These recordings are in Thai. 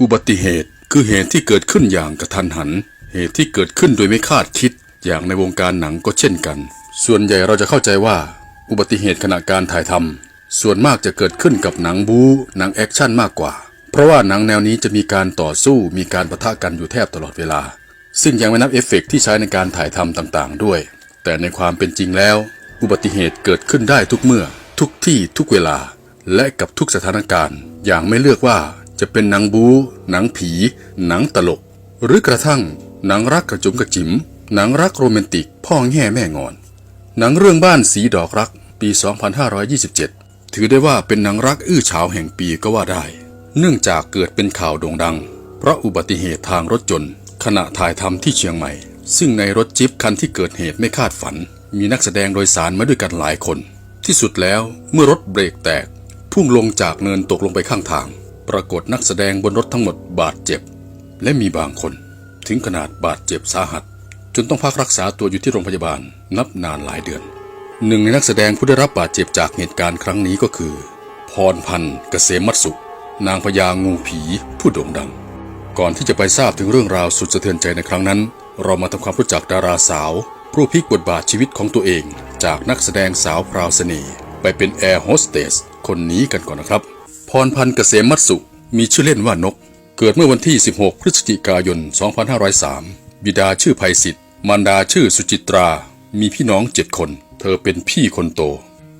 อุบัติเหตุคือเหตุที่เกิดขึ้นอย่างกระทันหัน เหตุที่เกิดขึ้นโดยไม่คาดคิด อย่างในวงการหนังก็เช่นกัน ส่วนใหญ่เราจะเข้าใจว่า อุบัติเหตุขณะการถ่ายทำส่วนมากจะเกิดขึ้นกับหนังบู๊หนังแอคชั่นมากกว่า เพราะว่าหนังแนวนี้จะมีการต่อสู้มีการปะทะกันอยู่แทบตลอดเวลา ซึ่งยังไม่นับเอฟเฟกต์ที่ใช้ในการถ่ายทำต่างๆ ด้วย แต่ในความเป็นจริงแล้ว อุบัติเหตุเกิดขึ้นได้ทุกเมื่อ ทุกที่ทุกเวลา และกับทุกสถานการณ์ อย่างไม่เลือกว่า จะเป็นหนังบู๊หนังผี หนังตลก หรือกระทั่งหนังรักกระจุมกระจิ๋มหนังรักโรแมนติก พ่อแง่แม่งอน หนังเรื่องบ้านสีดอกรักปี 2527 ถือได้ว่าเป็นหนังรักอื้อฉาวแห่งปีก็ว่าได้ เนื่องจากเกิดเป็นข่าวโด่งดัง เพราะอุบัติเหตุทางรถยนขณะถ่ายทำที่เชียงใหม่ ซึ่งในรถจิ๊ปคันที่เกิดเหตุไม่คาดฝัน มีนักแสดงโดยสารมาด้วยกันหลายคน ที่สุดแล้วเมื่อรถเบรกแตก พุ่งลงจากเนินตกลงไปข้างทาง ปรากฏนักแสดงบนรถทั้งหมดบาดเจ็บ และมีบางคน ถึงขนาดบาดเจ็บสาหัส จนต้องพักรักษาตัวอยู่ที่โรงพยาบาลนับนานหลายเดือน หนึ่งในนักแสดงผู้ได้รับบาดเจ็บจากเหตุการณ์ครั้งนี้ก็คือ พรพันธ์เกษมมัตสุนางพญางูผีผู้โด่งดัง ก่อนที่จะไปทราบถึงเรื่องราวสุดสะเทือนใจในครั้งนั้น เรามาทำความรู้จักดาราสาว ผู้พลิกบทบาทชีวิตของตัวเอง จากนักแสดงสาวพราวเสน่ห์ไปเป็นแอร์โฮสเตสคนนี้กันก่อนนะครับ พรพันธ์เกษมมัตสุ มีชื่อเล่นว่านก เกิดเมื่อวันที่ 16 พฤศจิกายน 2503 บิดาชื่อไพศิษฐ์มารดาชื่อสุจิตรา มีพี่น้องเจ็ดคน เธอเป็นพี่คนโต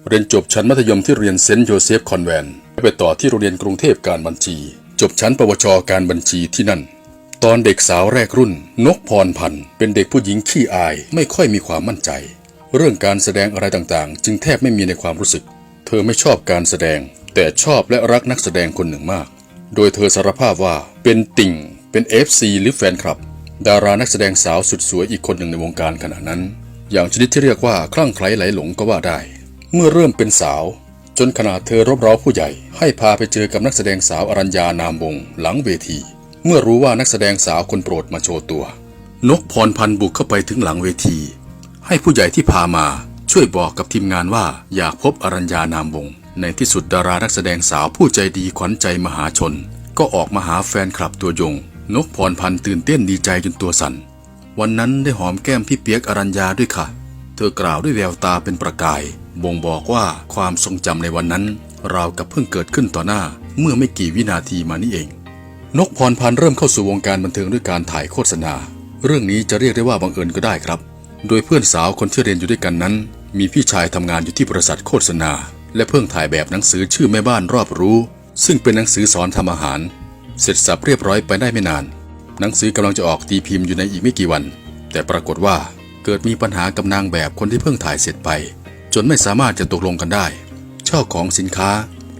เรียนจบชั้นมัธยมที่เรียนเซนต์โยเซฟคอนแวนไปต่อที่โรงเรียนกรุงเทพการบัญชี จบชั้นปวชการบัญชีที่นั่น ตอนเด็กสาวแรกรุ่น นกพรพันธ์เป็นเด็กผู้หญิงขี้อายไม่ค่อยมีความมั่นใจ เรื่องการแสดงอะไรต่างๆ จึงแทบไม่มีในความรู้สึก เธอไม่ชอบการแสดง แต่ชอบและรักนักแสดงคนหนึ่งมาก โดยเธอสารภาพว่าเป็นติ่ง เป็น FC หรือแฟนคลับ ดารานักแสดงสาวสุดสวยอีกคนหนึ่งในวงการขณะนั้น อย่างชนิดที่เรียกว่าคลั่งไคล้ไหลหลงก็ว่าได้ เมื่อเริ่มเป็นสาว จนขนาดเธอรบเร้าผู้ใหญ่ ให้พาไปเจอกับนักแสดงสาวอรัญญานามวงหลังเวที เมื่อรู้ว่านักแสดงสาวคนโปรดมาโชว์ตัวนกพรพันธ์บุกเข้าไปถึงหลังเวที ให้ผู้ใหญ่ที่พามาช่วยบอกกับทีมงานว่าอยากพบอรัญญานามวง ในที่สุดดารานักแสดงสาวผู้ใจดีขวัญใจมหาชน ก็ออกมาหาแฟนคลับตัวยง นกพรพันธ์ตื่นเต้นดีใจจนตัวสั่น วันนั้นได้หอมแก้มพี่เปียกอรัญญาด้วยค่ะ เธอกล่าวด้วยแววตาเป็นประกาย บ่งบอกว่าความทรงจำในวันนั้น ราวกับเพิ่งเกิดขึ้นต่อหน้าเมื่อไม่กี่วินาทีมานี้เอง นกพรพันธ์เริ่มเข้าสู่วงการบันเทิงด้วยการถ่ายโฆษณา เรื่องนี้จะเรียกได้ว่าบังเอิญก็ได้ครับ โดยเพื่อนสาวคนที่เรียนอยู่ด้วยกันนั้น มีพี่ชายทำงานอยู่ที่บริษัทโฆษณา และเพิ่งถ่ายแบบหนังสือชื่อแม่บ้านรอบรู้ ซึ่งเป็นหนังสือสอนทำอาหาร เสร็จสับเรียบร้อยไปได้ไม่นาน หนังสือกำลังจะออกตีพิมพ์อยู่ในอีกไม่กี่วัน แต่ปรากฏว่าเกิดมีปัญหากับนางแบบคนที่เพิ่งถ่ายเสร็จไป จนไม่สามารถจะตกลงกันได้ เจ้าของสินค้า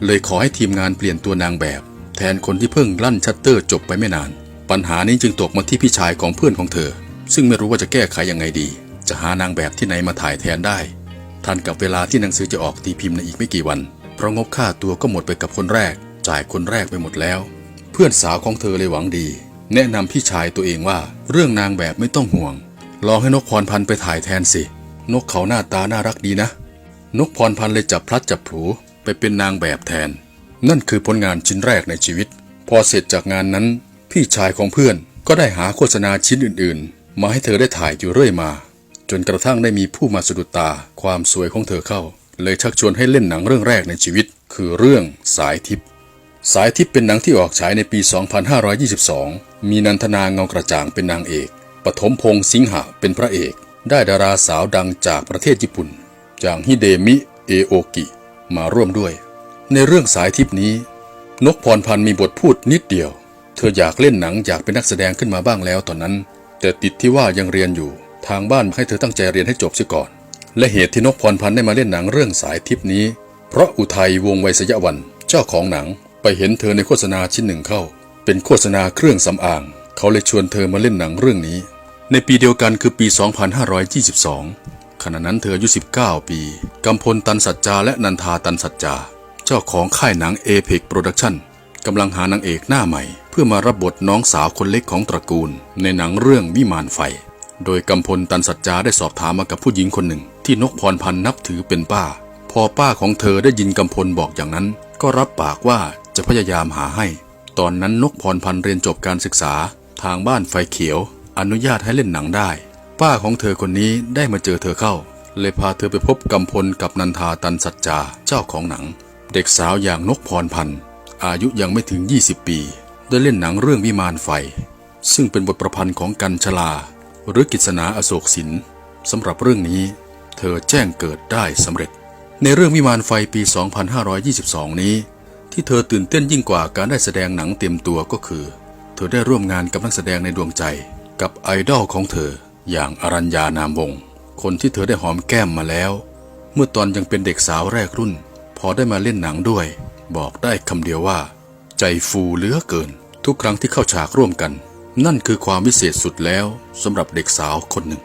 เลยขอให้ทีมงานเปลี่ยนตัวนางแบบ แทนคนที่เพิ่งลั่นชัตเตอร์จบไปไม่นาน ปัญหานี้จึงตกมาที่พี่ชายของเพื่อนของเธอ ซึ่งไม่รู้ว่าจะแก้ไขยังไงดี จะหานางแบบที่ไหนมาถ่ายแทนได้ ทันกับเวลาที่หนังสือจะออกตีพิมพ์ในอีกไม่กี่วัน เพราะงบค่าตัวก็หมดไปกับคนแรก จ่ายคนแรกไปหมดแล้ว เพื่อนสาวของเธอเลยหวังดี แนะนำพี่ชายตัวเองว่า เรื่องนางแบบไม่ต้องห่วง ลองให้นกพรพันธ์ไปถ่ายแทนสิ นกเขาหน้าตาน่ารักดีนะ นกพรพันธ์เลยจับพลัดจับผูไปเป็นนางแบบแทน นั่นคือผลงานชิ้นแรกในชีวิต พอเสร็จจากงานนั้น พี่ชายของเพื่อนก็ได้หาโฆษณาชิ้นอื่น ๆ มาให้เธอได้ถ่ายอยู่เรื่อยมา จนกระทั่งได้มีผู้มาสะดุดตาความสวยของเธอเข้า เลยชักชวนให้เล่นหนังเรื่องแรกในชีวิต คือเรื่องสายทิพย์สายทิพย์เป็นหนังที่ออกฉายในปี 2522 มีนันทนาเงากระจ่างเป็นนางเอกปฐมพงษ์สิงหะเป็นพระเอก ได้ดาราสาวดังจากประเทศญี่ปุ่น จางฮิเดมิเอโอกิมาร่วมด้วย ในเรื่องสายทิพย์นี้ นกพรพันธ์มีบทพูดนิดเดียว เธออยากเล่นหนังอยากเป็นนักแสดงขึ้นมาบ้างแล้วตอนนั้น แต่ติดที่ว่ายังเรียนอยู่ ทางบ้านให้เธอตั้งใจเรียนให้จบเสียก่อน และเหตุที่นกพรพันธ์ได้มาเล่นหนังเรื่องสายทิพนี้ เพราะอุทัยวงไวยสยวัน เจ้าของหนัง ไปเห็นเธอในโฆษณาชิ้นหนึ่งเข้า เป็นโฆษณาเครื่องสำอาง เขาเลยชวนเธอมาเล่นหนังเรื่องนี้ ในปีเดียวกันคือปี 2522 ขณะนั้นเธออายุ 19 ปีกำพลตันสัจจาและนันทาตันสัจจา เจ้าของค่ายหนังเอเ c กโปรดักชั่นกำลังหานางเอกหน้าใหม่ เพื่อมารับบทน้องสาวคนเล็กของตระกูล ในหนังเรื่องวิมานไฟ โดยกำพลตันสัจจาได้สอบถามมากับผู้หญิงคนหนึ่ง ที่นกพรพันธ์นับถือเป็นป้า พอป้าของเธอได้ยินกำพลบอกอย่างนั้น ก็รับปากว่าจะพยายามหาให้ ตอนนั้นนกพรพันธ์เรียนจบการศึกษา ทางบ้านไฟเขียว อนุญาตให้เล่นหนังได้ ป้าของเธอคนนี้ได้มาเจอเธอเข้า เลยพาเธอไปพบกำพลกับนันทาตันสัจจาเจ้าของหนัง เด็กสาวอย่างนกพรพันธ์อายุยังไม่ถึง 20 ปี ได้เล่นหนังเรื่องวิมานไฟ ซึ่งเป็นบทประพันธ์ของกันชลา หรือกิษณาอโศกสินสำหรับเรื่องนี้ เธอแจ้งเกิดได้สำเร็จ ในเรื่องวิมานไฟปี 2522 นี้ ที่เธอตื่นเต้นยิ่งกว่าการได้แสดงหนังเต็มตัวก็คือ เธอได้ร่วมงานกับนักแสดงในดวงใจ กับไอดอลของเธอ อย่างอรัญญานามวง คนที่เธอได้หอมแก้มมาแล้ว เมื่อตอนยังเป็นเด็กสาวแรกรุ่น พอได้มาเล่นหนังด้วย บอกได้คำเดียวว่า ใจฟูเหลือเกิน ทุกครั้งที่เข้าฉากร่วมกัน นั่นคือความวิเศษสุดแล้วสำหรับเด็กสาวคนหนึ่ง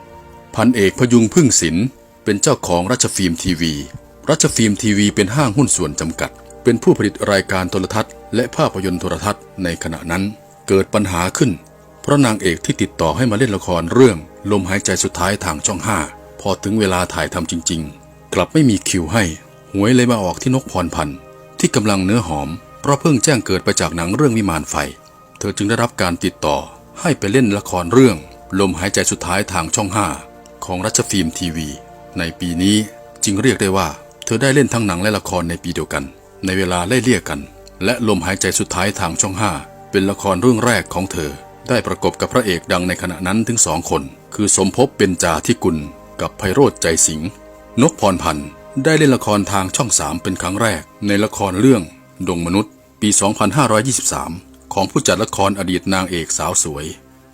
พันเอกพยุงพึ่งศิลป์เป็นเจ้าของรัชฟิล์มทีวี รัชฟิล์มทีวีเป็นห้างหุ้นส่วนจำกัด เป็นผู้ผลิตรายการโทรทัศน์และภาพยนตร์โทรทัศน์ในขณะนั้น เกิดปัญหาขึ้น เพราะนางเอกที่ติดต่อให้มาเล่นละครเรื่อง ลมหายใจสุดท้ายทางช่องห้าพอถึงเวลาถ่ายทำจริง ๆ กลับไม่มีคิวให้หวยเลยมาออกที่นกพรพันธ์ที่กำลังเนื้อหอม เพราะเพิ่งแจ้งเกิดไปจากหนังเรื่องวิมานไฟ เธอจึงได้รับการติดต่อ ให้ไปเล่นละครเรื่อง ลมหายใจสุดท้ายทางช่องห้าของรัชฟิล์มทีวี ในปีนี้จึงเรียกได้ว่า เธอได้เล่นทั้งหนังและละครในปีเดียวกัน ในเวลาไล่เลี่ยกัน และลมหายใจสุดท้ายทางช่องห้าเป็นละครเรื่องแรกของเธอ ได้ประกบกับพระเอกดังในขณะนั้นถึงสองคน คือสมภพเป็นจาที่กุล กับไพโรธใจสิงห์นกพรพันธ์ได้เล่นละครทางช่องสามเป็นครั้งแรก ในละครเรื่อง ดงมนุษย์ ปี 2523 ของผู้จัดละครอดีตนางเอกสาวสวย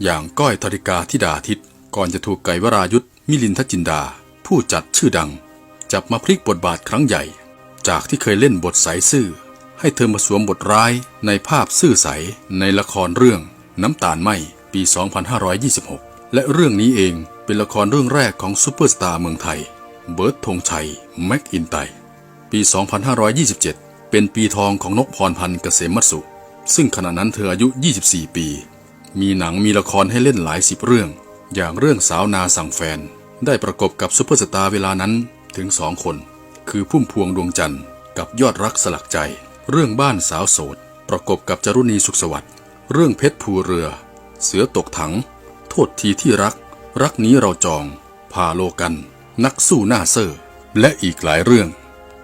อย่างก้อยธริกาธิดาทิตก่อนจะถูกไก่วรายุทธมิลินทจินดา ผู้จัดชื่อดัง จับมาพลิกบทบาทครั้งใหญ่ จากที่เคยเล่นบทใสซื่อ ให้เธอมาสวมบทร้ายในภาพซื่อใสในละครเรื่อง น้ำตาลไหมปี 2526 และเรื่องนี้เองเป็นละครเรื่องแรกของซูเปอร์สตาร์เมืองไทย เบิร์ตธงชัย แม็กอินไตปี 2527 เป็นปีทองของนกพรพันธ์เกษมมัตสุ ซึ่งขณะนั้นเธออายุ 24 ปี มีหนังมีละครให้เล่นหลายสิบเรื่อง อย่างเรื่องสาวนาสั่งแฟน ได้ประกบกับซูเปอร์สตาร์เวลานั้นถึงสองคน คือพุ่มพวงดวงจันทร์กับยอดรักสลักใจ เรื่องบ้านสาวโสด ประกบกับจรุณีสุขสวัสดิ์เรื่องเพชรภูเรือ เสือตกถัง โทษทีที่รัก รักนี้เราจองพาโลกัน นักสู้หน้าเซอร์ และอีกหลายเรื่อง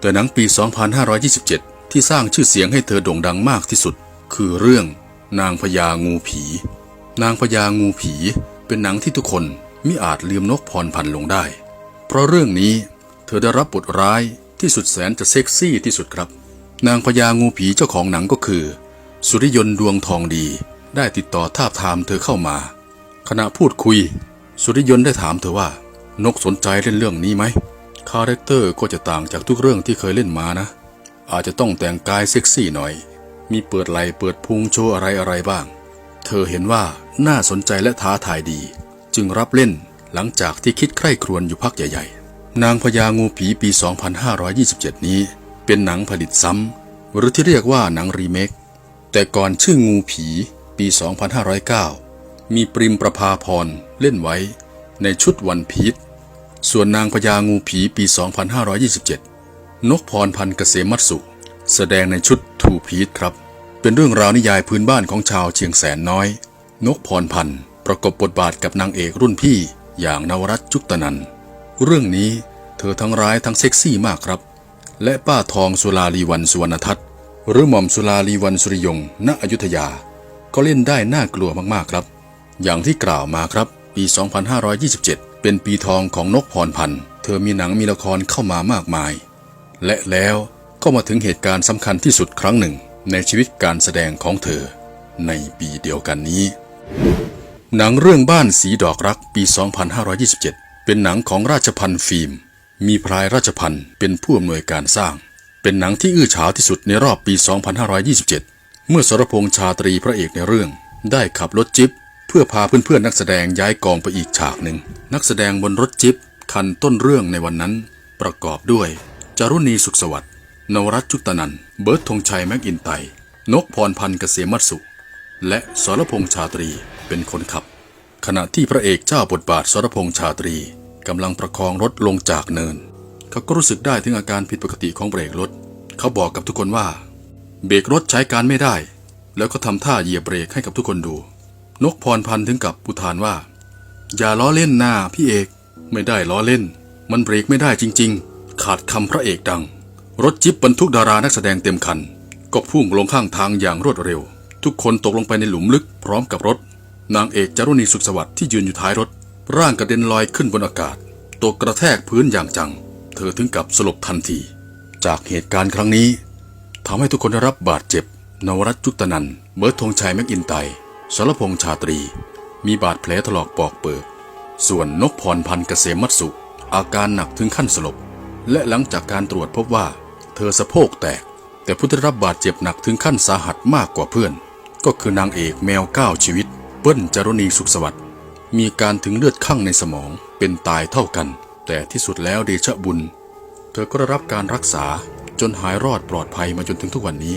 แต่หนังปี 2527 ที่สร้างชื่อเสียงให้เธอโด่งดังมากที่สุด คือเรื่องนางพญางูผี นางพญางูผีเป็นหนังที่ทุกคนมิอาจลืมนกพรพันลงได้ เพราะเรื่องนี้เธอได้รับบทร้ายที่สุดแสนจะเซ็กซี่ที่สุดครับ นางพญางูผีเจ้าของหนังก็คือ สุริยนต์ดวงทองดี ได้ติดต่อทาบทามเธอเข้ามา ขณะพูดคุย สุริยนต์ได้ถามเธอว่า นกสนใจเล่นเรื่องนี้ไหมคาแรคเตอร์ก็จะต่างจากทุกเรื่องที่เคยเล่นมานะ อาจจะต้องแต่งกายเซ็กซี่หน่อย มีเปิดไหลเปิดพุงโชว์อะไรอะไรบ้าง เธอเห็นว่าน่าสนใจและท้าทายดี จึงรับเล่นหลังจากที่คิดใคร่ครวญอยู่พักใหญ่ๆ นางพญางูผีปี 2527 นี้ เป็นหนังผลิตซ้ำ หรือที่เรียกว่าหนังรีเมค แต่ก่อนชื่องูผีปี 2509 มีปริมประภาพรเล่นไว้ในชุดวันพีชส่วนนางพญางูผีปี 2527 นกพรพันเกษมมัตสุ แสดงในชุดทูพีชครับ เป็นเรื่องราวนิยายพื้นบ้านของชาวเชียงแสนน้อย นกพรพันธ์ประกบบทบาทกับนางเอกรุ่นพี่อย่างนวรัตจุตนัน เรื่องนี้เธอทั้งร้ายทั้งเซ็กซี่มากครับ และป้าทองสุลาลีวันสุวรรณทัศน์หรือหม่อมสุลาลีวันสุริยงณอยุธยา ก็เล่นได้น่ากลัวมากๆครับ อย่างที่กล่าวมาครับปี 2527 เป็นปีทองของนกพรพันธ์ เธอมีหนังมีละครเข้ามามากมาย และแล้ว ก็มาถึงเหตุการณ์สำคัญที่สุดครั้งหนึ่ง ในชีวิตการแสดงของเธอ ในปีเดียวกันนี้ หนังเรื่องบ้านสีดอกรักปี 2527 เป็นหนังของราชพันธ์ฟิล์ม มีพลายราชพันธ์เป็นผู้อำนวยการสร้าง เป็นหนังที่อื้อฉาวที่สุดในรอบปี 2527 เมื่อสรพงษ์ชาตรีพระเอกในเรื่อง ได้ขับรถจิ๊บเพื่อพาเพื่อนๆนักแสดงย้ายกองไปอีกฉากหนึ่ง นักแสดงบนรถจิ๊บคันต้นเรื่องในวันนั้นประกอบด้วยจารุณีสุขสวัสดิ์ นวรัตจุตนันท์เบิร์ตธงชัยแม็กอินไต นกพรพันธ์เกษมมัตสุและสรพงษ์ชาตรีเป็นคนขับ ขณะที่พระเอกเจ้าบทบาทสรพงษ์ชาตรีกำลังประคองรถลงจากเนิน เขาก็รู้สึกได้ถึงอาการผิดปกติของเบรกรถ เขาบอกกับทุกคนว่า เบรกรถใช้การไม่ได้ แล้วก็ทำท่าเหยียบเบรกให้กับทุกคนดู นกพรพันธ์ถึงกับอุทานว่า อย่าล้อเล่นนาพี่เอก ไม่ได้ล้อเล่น มันเบรกไม่ได้จริง ๆ ขาดคำพระเอกดัง รถจิ๊บบรรทุกดารานักแสดงเต็มคัน ก็พุ่งลงข้างทางอย่างรวดเร็ว ทุกคนตกลงไปในหลุมลึกพร้อมกับรถ นางเอกจารุณีสุขสวัสดิ์ที่ยืนอยู่ท้ายรถ ร่างกระเด็นลอยขึ้นบนอากาศตกกระแทกพื้นอย่างจัง เธอถึงกับสลบทันที จากเหตุการณ์ครั้งนี้ทำให้ทุกคนได้รับบาดเจ็บ นวรัตจุตนันท์เบิร์ตธงชัยแม็กอินไตร์สรพงษ์ชาตรี มีบาดแผลถลอกปอกเปิก ส่วนนกพรพันธ์เกษมมัตสุอาการหนักถึงขั้นสลบ และหลังจากการตรวจพบว่า เธอสะโพกแตก แต่ผู้ได้รับบาดเจ็บหนักถึงขั้นสาหัสมากกว่าเพื่อน ก็คือนางเอกแมวเก้าชีวิต เปิ้ลจารณีสุขสวัสดิ์มีการถึงเลือดข้างในสมองเป็นตายเท่ากัน แต่ที่สุดแล้วเดชะบุญ เธอก็ได้รับการรักษาจนหายรอดปลอดภัยมาจนถึงทุกวันนี้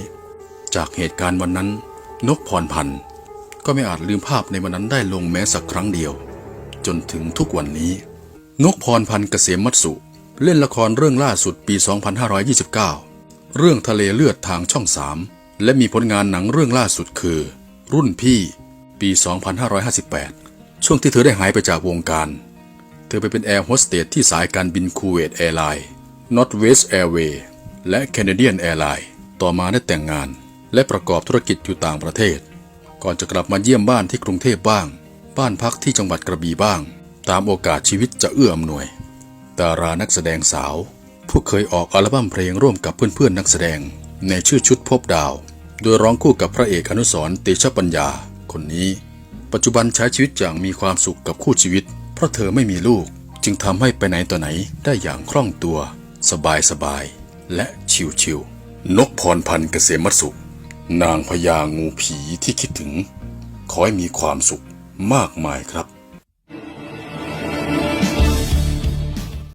จากเหตุการณ์วันนั้น นกพรพันธ์ก็ไม่อาจลืมภาพในวันนั้นได้ลงแม้สักครั้งเดียว จนถึงทุกวันนี้ นกพรพันธ์เกษมมัตสุ เล่นละครเรื่องล่าสุดปี 2529 เรื่องทะเลเลือดทางช่อง3และมีผลงานหนังเรื่องล่าสุดคือ รุ่นพี่ปี 2558 ช่วงที่เธอได้หายไปจากวงการ เธอไปเป็นแอร์โฮสเตสที่สายการบินคูเวตแอร์ไลน์ Northwest Airway และ Canadian Airline ต่อมาได้แต่งงาน และประกอบธุรกิจอยู่ต่างประเทศ ก่อนจะกลับมาเยี่ยมบ้านที่กรุงเทพบ้าง บ้านพักที่จังหวัดกระบี่บ้าง ตามโอกาสชีวิตจะเอื้ออำนวย ดารานักแสดงสาว ผู้เคยออกอัลบั้มเพลงร่วมกับเพื่อนๆนักแสดง ในชื่อชุดพบดาว โดยร้องคู่กับพระเอกอนุสรณ์เตชะปัญญา คนนี้ ปัจจุบันใช้ชีวิตอย่างมีความสุขกับคู่ชีวิต เพราะเธอไม่มีลูก จึงทำให้ไปไหนต่อไหนได้อย่างคล่องตัว สบายสบายๆและชิวๆนกพรพันธ์เกษมสุข นางพญางูผีที่คิดถึง ขอให้มีความสุขมากมายครับ